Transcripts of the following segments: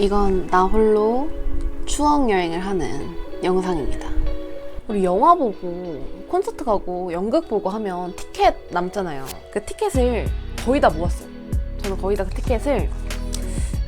이건 나 홀로 추억 여행을 하는 영상입니다. 우리 영화 보고 콘서트 가고 연극 보고 하면 티켓 남잖아요. 그 티켓을 거의 다 모았어요. 저는 거의 다 그 티켓을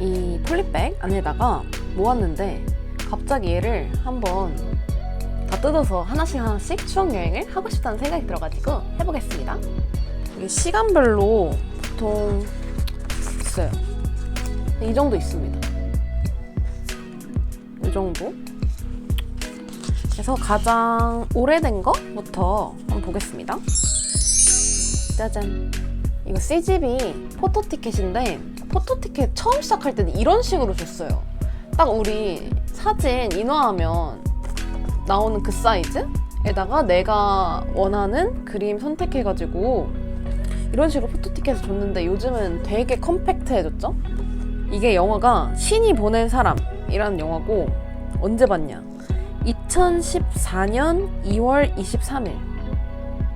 이 폴리백 안에다가 모았는데 갑자기 얘를 한번 다 뜯어서 하나씩 하나씩 추억 여행을 하고 싶다는 생각이 들어가지고 해보겠습니다. 이게 시간별로 보통 있어요. 이 정도 있습니다. 이 정도. 그래서 가장 오래된 거부터 한번 보겠습니다. 짜잔. 이거 CGV 포토 티켓인데 포토 티켓 처음 시작할 때는 이런 식으로 줬어요. 딱 우리 사진 인화하면 나오는 그 사이즈에다가 내가 원하는 그림 선택해가지고 이런 식으로 포토 티켓을 줬는데 요즘은 되게 컴팩트해졌죠? 이게 영화가 신이 보낸 사람 이라는 영화고 언제 봤냐? 2014년 2월 23일.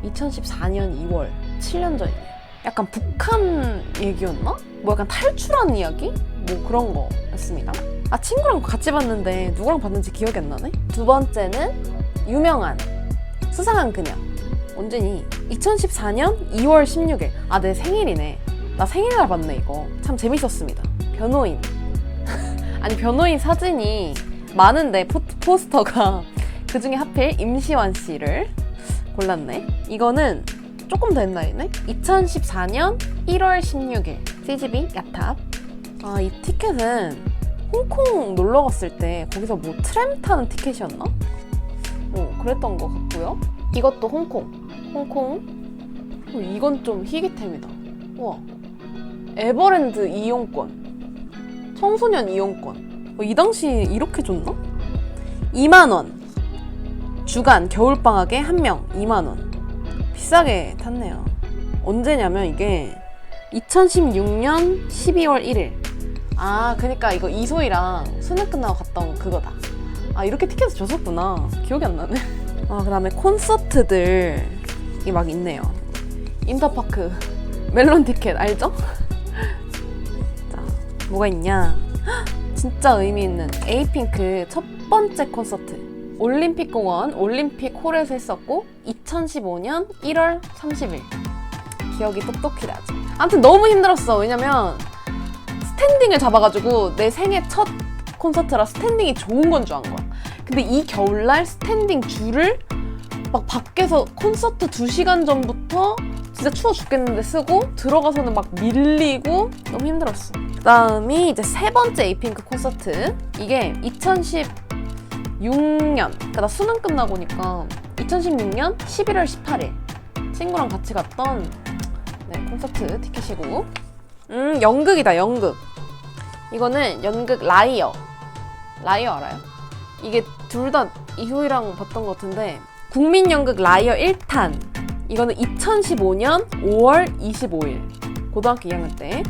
2014년 2월 7년 전이네요. 약간 북한 얘기였나? 뭐 약간 탈출한 이야기? 뭐 그런 거였습니다. 아 친구랑 같이 봤는데 누구랑 봤는지 기억이 안 나네. 두 번째는 유명한 수상한 그녀. 언제니? 2014년 2월 16일. 아, 내 생일이네. 나 생일날 봤네, 이거. 참 재밌었습니다. 변호인. 아니, 변호인 사진이 많은데, 포, 포스터가. 그 중에 하필 임시완 씨를 골랐네. 이거는 조금 더 옛날이네. 2014년 1월 16일. CGV 야탑. 아, 이 티켓은 홍콩 놀러 갔을 때 거기서 뭐 트램 타는 티켓이었나? 어, 그랬던 것 같고요. 이것도 홍콩. 홍콩. 어, 이건 좀 희귀템이다. 우와. 에버랜드 이용권. 청소년 이용권. 어, 이 당시 이렇게 줬나? 2만원. 주간 겨울방학에 한 명 2만원. 비싸게 탔네요. 언제냐면 이게 2016년 12월 1일. 아, 그니까 이거 이소희랑 수능 끝나고 온 그거다. 아, 이렇게 티켓을 줬었구나. 기억이 안 나네. 아, 그 다음에 콘서트들이 막 있네요. 인터파크 멜론 티켓 알죠? 자, 뭐가 있냐? 헉, 진짜 의미 있는 에이핑크 첫 번째 콘서트. 올림픽 공원 올림픽 홀에서 했었고 2015년 1월 30일. 기억이 똑똑히 나죠. 아무튼 너무 힘들었어. 왜냐면 스탠딩을 잡아가지고 내 생애 첫 콘서트라 스탠딩이 좋은 건 줄 안 거야. 근데 이 겨울날 스탠딩 줄을 막 밖에서 콘서트 2시간 전부터 진짜 추워 죽겠는데 쓰고 들어가서는 막 밀리고 너무 힘들었어. 그다음이 이제 세 번째 에이핑크 콘서트. 이게 2016년. 그러니까 나 수능 끝나고니까 2016년 11월 18일. 친구랑 같이 갔던 네, 콘서트 티켓이고. 음, 연극이다, 연극. 이거는 연극 라이어. 라이어 알아요? 이게 둘 다 이효이랑 봤던 것 같은데 국민연극 라이어 1탄. 이거는 2015년 5월 25일 고등학교 2학년 때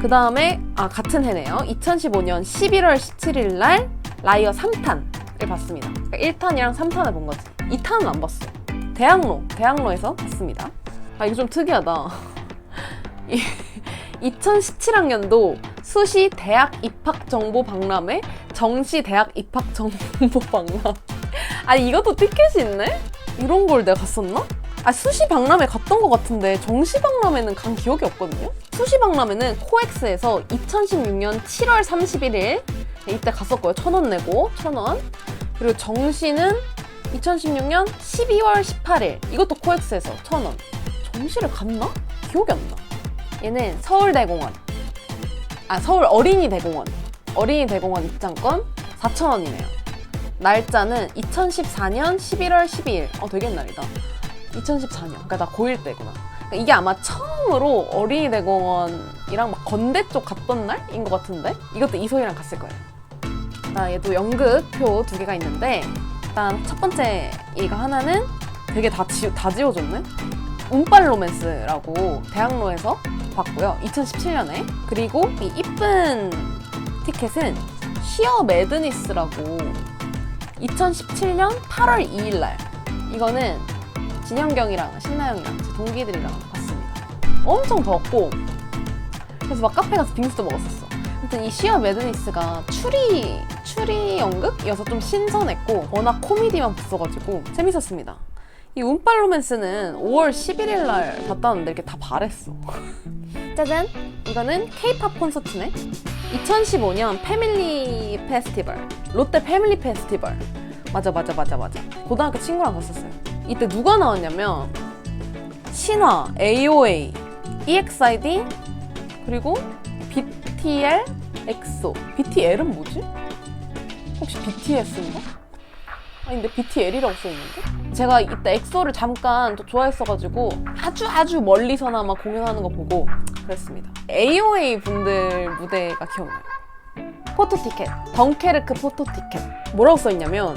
그 다음에 아 같은 해네요. 2015년 11월 17일 날 라이어 3탄을 봤습니다. 그러니까 1탄이랑 3탄을 본 거지. 2탄은 안 봤어. 대학로 대학로에서 봤습니다. 아 이거 좀 특이하다. 2017학년도 수시 대학 입학 정보 박람회 정시 대학 입학 정보 박람. 아니 이것도 티켓이 있네? 이런 걸 내가 갔었나? 아 수시 박람회 갔던 것 같은데 정시 박람회는 간 기억이 없거든요. 수시 박람회는 코엑스에서 2016년 7월 31일 이때 갔었고요. 천 원 내고 천 원. 그리고 정시는 2016년 12월 18일 이것도 코엑스에서 천 원. 정시를 갔나? 기억이 안 나. 얘는 서울대공원. 아 서울 어린이대공원. 어린이대공원 입장권 4,000원이네요. 날짜는 2014년 11월 12일. 어, 되게 옛날이다. 2014년. 그러니까 나 고1 때구나. 그러니까 이게 아마 처음으로 어린이대공원이랑 막 건대 쪽 갔던 날인 것 같은데? 이것도 이소희랑 갔을 거예요. 나 얘도 연극표 두 개가 있는데, 일단 첫 번째 이거 하나는 되게 다, 지, 다 지워졌네? 운빨 로맨스라고 대학로에서 봤고요. 2017년에. 그리고 이 이쁜 티켓은 시어 매드니스라고 2017년 8월 2일 날 이거는 진현경이랑 신나영이랑 제 동기들이랑 봤습니다. 엄청 더웠고 그래서 막 카페 가서 빙수도 먹었었어. 아무튼 이 시어 매드니스가 추리 추리 연극이어서 좀 신선했고 워낙 코미디만 붙어가지고 재밌었습니다. 이 운빨 로맨스는 5월 11일 날 봤다는데 이렇게 다 바랬어. 짜잔! 이거는 K-팝 콘서트네. 2015년 패밀리 페스티벌. 롯데 패밀리 페스티벌. 맞아, 맞아, 맞아, 맞아. 고등학교 친구랑 갔었어요. 이때 누가 나왔냐면 신화, AOA, EXID, 그리고 BTL, 엑소. BTL은 뭐지? 혹시 BTS인가? 아니 근데 BTL이라고 써있는데? 제가 이때 엑소를 잠깐 또 좋아했어가지고 아주 아주 멀리서나마 공연하는 거 보고 그랬습니다. AOA 분들 무대가 기억나요. 포토 티켓, 덩케르크 포토 티켓. 뭐라고 써있냐면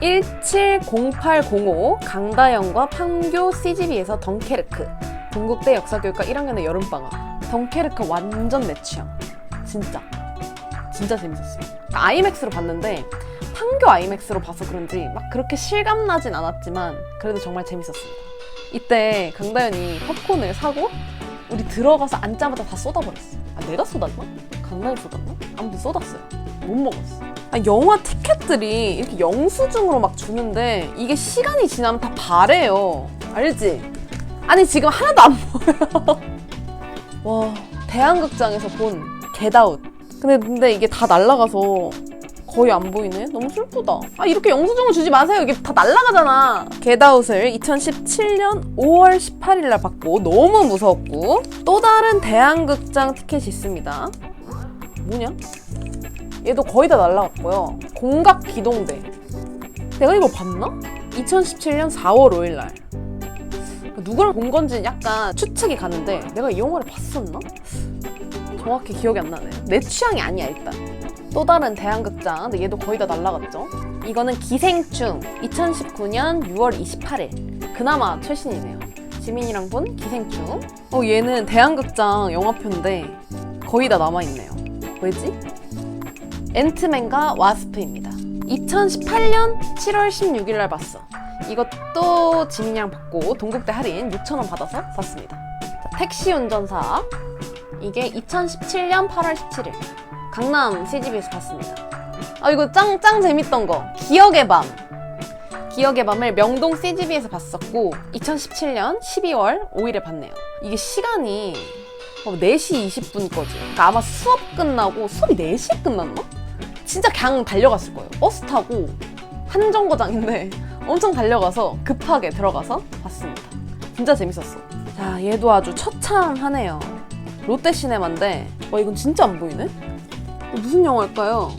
170805 강다영과 판교 CGV에서 덩케르크 동국대 역사교육과 1학년의 여름방학 덩케르크 완전 내 취향 진짜 진짜 재밌었어요 아이맥스로 봤는데 판교 아이맥스로 봐서 그런지 막 그렇게 실감나진 않았지만 그래도 정말 재밌었습니다 이때 강다현이 팝콘을 사고 우리 들어가서 앉자마자 다 쏟아버렸어 아 내가 쏟았나? 강다현이 쏟았나? 아무튼 쏟았어요 못 먹었어 아, 영화 티켓들이 이렇게 영수증으로 막 주는데 이게 시간이 지나면 다 바래요. 알지? 아니 지금 하나도 안 보여. 와 대한극장에서 본 겟아웃. 근데 근데 이게 다 날라가서 거의 안 보이네. 너무 슬프다. 아 이렇게 영수증을 주지 마세요. 이게 다 날라가잖아. 겟아웃을 2017년 5월 18일 날 받고 너무 무서웠고 또 다른 대한극장 티켓이 있습니다. 뭐냐? 얘도 거의 다 날라갔고요. 공각 기동대. 내가 이걸 봤나? 2017년 4월 5일 날. 누구랑 본 건지 약간 추측이 가는데 내가 이 영화를 봤었나? 정확히 기억이 안 나네. 내 취향이 아니야 일단. 또 다른 대한극장. 근데 얘도 거의 다 날라갔죠. 이거는 기생충. 2019년 6월 28일. 그나마 최신이네요. 지민이랑 본 기생충. 어 얘는 대한극장 영화표인데 거의 다 남아있네요. 왜지? 앤트맨과 와스프입니다. 2018년 7월 16일 날 봤어. 이것도 지민이랑 받고 동국대 할인 6,000원 받아서 샀습니다. 자, 택시 운전사. 이게 2017년 8월 17일. 강남 CGV에서 봤습니다. 아, 이거 짱, 짱 재밌던 거. 기억의 밤. 기억의 밤을 명동 CGV에서 봤었고, 2017년 12월 5일에 봤네요. 이게 시간이 어, 4시 20분 거지. 그러니까 아마 수업 끝나고, 수업이 4시에 끝났나? 진짜 그냥 달려갔을 거예요. 버스 타고 한 정거장인데 엄청 달려가서 급하게 들어가서 봤습니다. 진짜 재밌었어. 자, 얘도 아주 처참하네요. 롯데시네마인데, 와, 이건 진짜 안 보이네? 이거 무슨 영화일까요?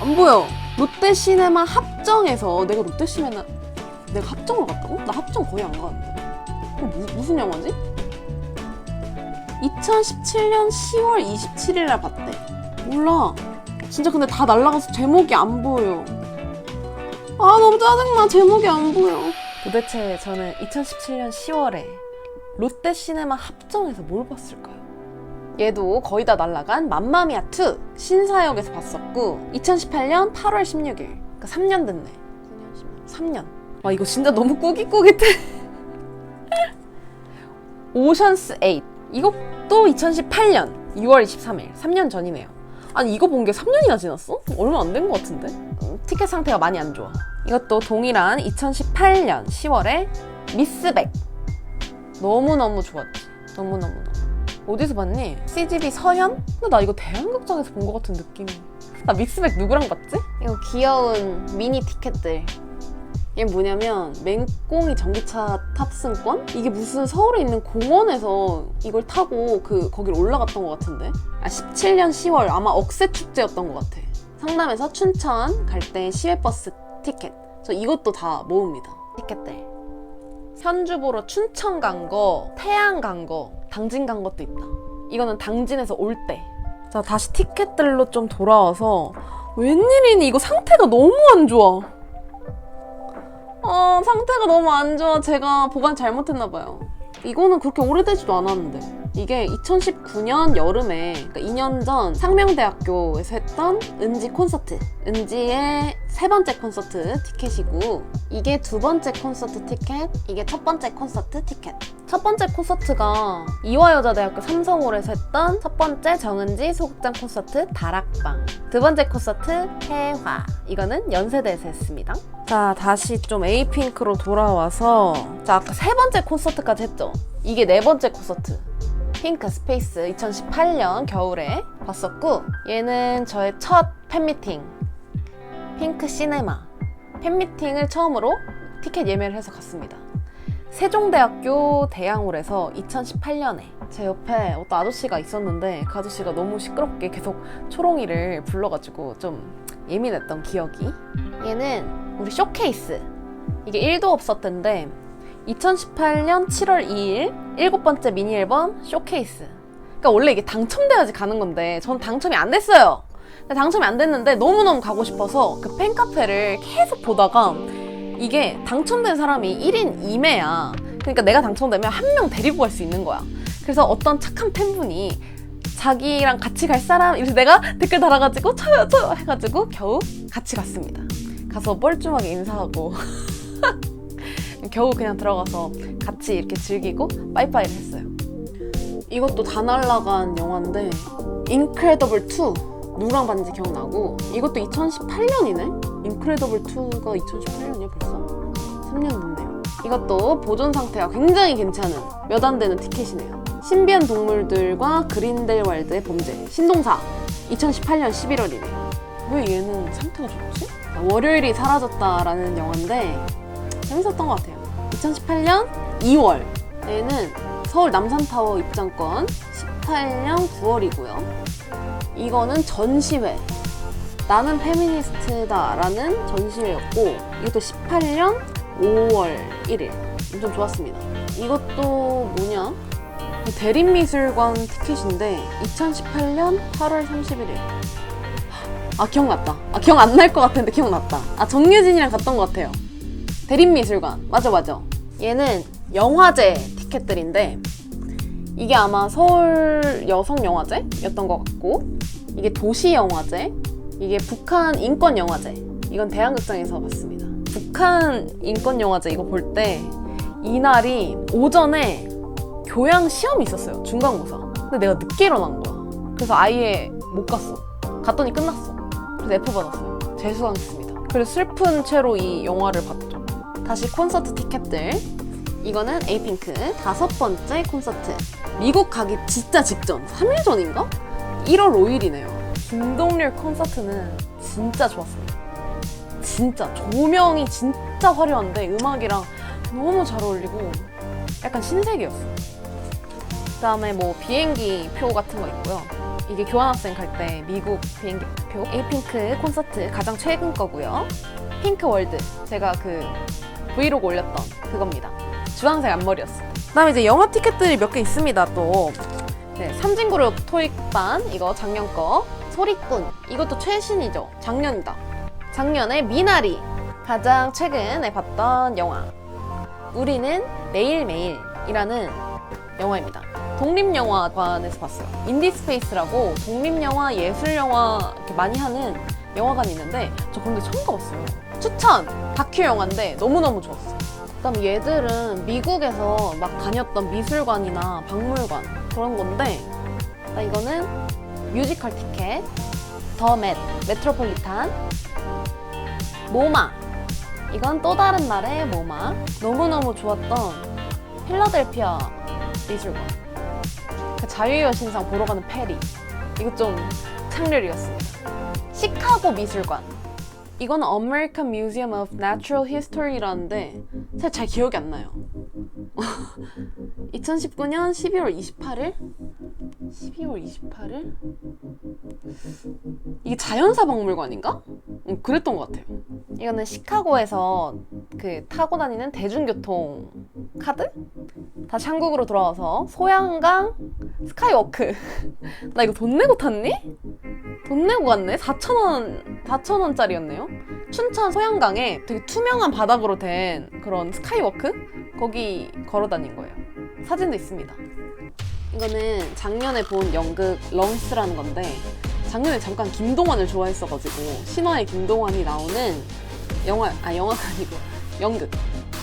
안 보여. 롯데시네마 합정에서 내가 롯데시네마 내가 합정을 갔다고? 나 합정 거의 안 가는데. 이거 무, 무슨 영화지? 2017년 10월 27일 날 봤대. 몰라. 진짜 근데 다 날라가서 제목이 안 보여. 아 너무 짜증나 제목이 안 보여. 도대체 저는 2017년 10월에 롯데시네마 합정에서 뭘 봤을까요? 얘도 거의 다 날라간 맘마미아 2 신사역에서 봤었고 2018년 8월 16일 그러니까 3년 됐네 9년 10년 3년 와 이거 진짜 너무 꾸깃꾸깃해 오션스 8 이것도 2018년 6월 23일 3년 전이네요 아니 이거 본 게 3년이나 지났어? 얼마 안 된 것 같은데? 음, 티켓 상태가 많이 안 좋아. 이것도 동일한 2018년 10월에 미스백. 너무너무 좋았지. 너무너무너무. 어디서 봤니? CGV 서현? 근데 나 이거 대한극장에서 본 것 같은 느낌이. 나 미스백 누구랑 봤지? 이거 귀여운 미니 티켓들. 이게 뭐냐면 맹꽁이 전기차 탑승권? 이게 무슨 서울에 있는 공원에서 이걸 타고 그 거길 올라갔던 것 같은데 아 17년 10월 아마 억새 축제였던 것 같아 성남에서 춘천 갈 때 시외버스 티켓 저 이것도 다 모읍니다 티켓들 현주 보러 춘천 간 거, 태안 간 거, 당진 간 것도 있다 이거는 당진에서 올 때 자 다시 티켓들로 좀 돌아와서 웬일이니 이거 상태가 너무 안 좋아 어, 상태가 너무 안 좋아. 제가 보관 잘못했나 봐요. 이거는 그렇게 오래되지도 않았는데. 이게 2019년 여름에 그러니까 2년 전 상명대학교에서 했던 은지 콘서트. 은지의 세 번째 콘서트 티켓이고 이게 두 번째 콘서트 티켓 이게 첫 번째 콘서트 티켓. 첫 번째 콘서트가 이화여자대학교 삼성홀에서 했던 첫 번째 정은지 소극장 콘서트 다락방. 두 번째 콘서트 해화. 이거는 연세대에서 했습니다. 자 다시 좀 에이핑크로 돌아와서 자 아까 세 번째 콘서트까지 했죠? 이게 네 번째 콘서트 핑크 스페이스 2018년 겨울에 봤었고 얘는 저의 첫 팬미팅 핑크 시네마. 팬미팅을 처음으로 티켓 예매를 해서 갔습니다. 세종대학교 대양홀에서 2018년에 제 옆에 어떤 아저씨가 있었는데 그 아저씨가 너무 시끄럽게 계속 초롱이를 불러가지고 좀 예민했던 기억이. 얘는 우리 쇼케이스. 이게 1도 없었던데 2018년 7월 2일 일곱 번째 미니 앨범 쇼케이스. 그러니까 원래 이게 당첨돼야지 가는 건데 전 당첨이 안 됐어요. 당첨이 안 됐는데 너무너무 가고 싶어서 그 팬카페를 계속 보다가 이게 당첨된 사람이 1인 2매야. 그러니까 내가 당첨되면 한 명 데리고 갈 수 있는 거야. 그래서 어떤 착한 팬분이 자기랑 같이 갈 사람 이래서 내가 댓글 달아가지고 쳐요 쳐요 해가지고 겨우 같이 갔습니다. 가서 뻘쭘하게 인사하고 겨우 그냥 들어가서 같이 이렇게 즐기고 빠이빠이를 했어요. 이것도 다 날라간 영화인데 인크레더블 2 누구랑 봤는지 기억나고 이것도 2018년이네? 인크레더블 2가 2018년이야 벌써? 3년 됐네요. 이것도 보존 상태가 굉장히 괜찮은 몇 안 되는 티켓이네요. 신비한 동물들과 그린델왈드의 범죄 신동사 2018년 11월이네요. 왜 얘는 상태가 좋지? 월요일이 사라졌다라는 영화인데 재밌었던 것 같아요. 2018년 2월 에는 서울 남산타워 입장권 18년 9월이고요. 이거는 전시회. 나는 페미니스트다 라는 전시회였고 이것도 18년 5월 1일. 엄청 좋았습니다. 이것도 뭐냐? 대림미술관 티켓인데 2018년 8월 31일. 아 기억났다. 아 기억 안 날 것 같은데 기억났다. 아 정유진이랑 갔던 것 같아요. 대림미술관. 맞아 맞아. 얘는 영화제 티켓들인데 이게 아마 서울 여성영화제였던 것 같고 이게 도시영화제 이게 북한 인권영화제. 이건 대한극장에서 봤습니다. 북한 인권영화제 이거 볼 때 이날이 오전에 교양 시험이 있었어요 중간고사. 근데 내가 늦게 일어난 거야. 그래서 아예 못 갔어. 갔더니 끝났어. 그래서 F 받았어요. 재수강했습니다. 그래서 슬픈 채로 이 영화를 봤죠 다시 콘서트 티켓들. 이거는 에이핑크 다섯 번째 콘서트. 미국 가기 진짜 직전. 3일 전인가? 1월 5일이네요. 김동률 콘서트는 진짜 좋았어요. 진짜 조명이 진짜 화려한데 음악이랑 너무 잘 어울리고 약간 신세계였어. 그다음에 뭐 비행기 표 같은 거 있고요. 이게 교환학생 갈 때 미국 비행기 표. 에이핑크 콘서트 가장 최근 거고요. 핑크 월드 제가 그 브이로그 올렸던 그겁니다. 주황색 앞머리였어. 그다음에 이제 영화 티켓들이 몇 개 있습니다. 또 네, 삼진그룹 토익반 이거 작년 거 소리꾼 이것도 최신이죠. 작년이다. 작년에 미나리 가장 최근에 봤던 영화. 우리는 매일매일이라는 영화입니다. 독립영화관에서 봤어요. 인디스페이스라고 독립영화, 예술영화 이렇게 많이 하는 영화관이 있는데 저 근데 처음 가봤어요. 추천! 다큐 영화인데 너무너무 좋았어요. 그다음 얘들은 미국에서 막 다녔던 미술관이나 박물관 그런 건데 나 이거는 뮤지컬 티켓, 더 맷, 메트로폴리탄, 모마. 이건 또 다른 날의 모마. 너무너무 좋았던 필라델피아 미술관. 그 자유여신상 보러 가는 페리. 이거 좀 창렬이었습니다. 시카고 미술관 이건 American Museum of Natural History라는데 사실 잘 기억이 안 나요. 2019년 12월 28일? 12월 28일? 이게 자연사 박물관인가? 응, 그랬던 것 같아요. 이거는 시카고에서 그 타고 다니는 대중교통 카드? 다시 한국으로 돌아와서 소양강 스카이워크. 나 이거 돈 내고 탔니? 돈 내고 갔네? 4,000원, 4,000원짜리였네요? 춘천 소양강에 되게 투명한 바닥으로 된 그런 스카이워크? 거기 걸어 다닌 거예요. 사진도 있습니다. 이거는 작년에 본 연극 렁스라는 건데 작년에 잠깐 김동완을 좋아했어가지고 신화의 김동완이 나오는 영화 아 영화가 아니고 연극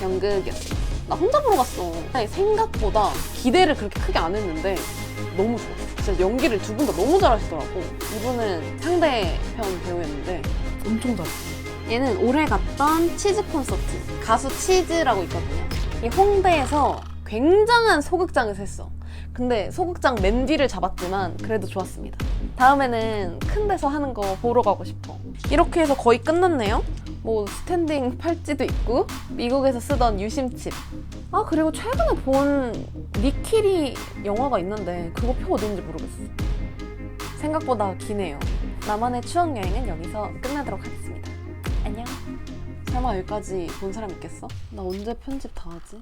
연극이었어. 나 혼자 보러 갔어. 생각보다 기대를 그렇게 크게 안 했는데 너무 좋았어. 진짜 연기를 두 분 다 너무 잘하시더라고. 이분은 상대편 배우였는데 엄청 잘했어. 얘는 올해 갔던 치즈 콘서트 가수 치즈라고 있거든요. 이 홍대에서 굉장한 소극장에서 했어. 근데 소극장 맨 뒤를 잡았지만 그래도 좋았습니다. 다음에는 큰 데서 하는 거 보러 가고 싶어. 이렇게 해서 거의 끝났네요. 뭐 스탠딩 팔찌도 있고 미국에서 쓰던 유심칩. 아 그리고 최근에 본 니키리 영화가 있는데 그거 표 어딘지 모르겠어. 생각보다 기네요. 나만의 추억 여행은 여기서 끝내도록 하겠습니다. 안녕. 설마 여기까지 본 사람 있겠어? 나 언제 편집 다 하지?